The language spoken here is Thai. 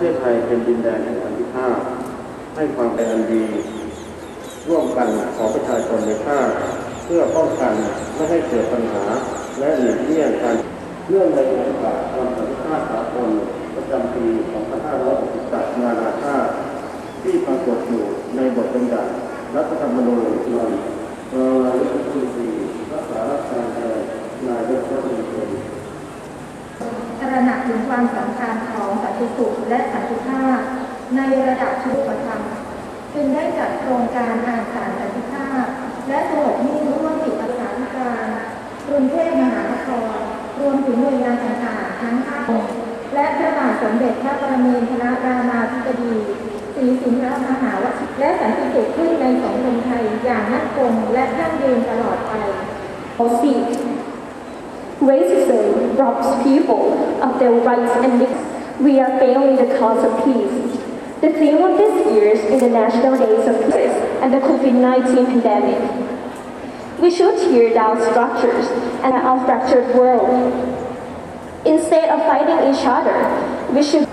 ทศไทยเป็นดินแดนแห่งสันติภาพ ให้ความเป็นอันดี ร่วมกันของประชาชนในชาติเพื่อป้องกันไม่ให้เกิดปัญหาและหลีกเลี่ยงการเรื่องในโอกาสวันสันติภาพสากลประจำปี 2568นานาชาติที่ปรากฏอยู่ในบทบัญญัติรัฐธรรมนูญฉบับเอ่อรัฐธรรมนูญสี่รักษาราชการนนายกรัฐมนตรีตระหนักถึงความสำคัญ ติสุขและสันติภาพ ในระดับชุมชนจึงได้จัดโครงการอ่านสารสันติภาพ และสงบนิ่งร่วมจิตประสาธิการกรุงเทพมหานครรวมถึงหน่วยงานต่างๆทั้งภาคและพระบาทสมเด็จพระปรมินทรรามาธิบดีศรีสิงห์มหาวชิรและสันติสุขขึ้นในสังคมไทยอย่างมั่นคงและยั่งยืนตลอดไป seek. Racism robs people of their rights and dignity. We are failing the cause of peace. The theme of this year's National Days of Peace and the COVID-19 pandemic. We should tear down structures and our fractured world. Instead of fighting each other, we should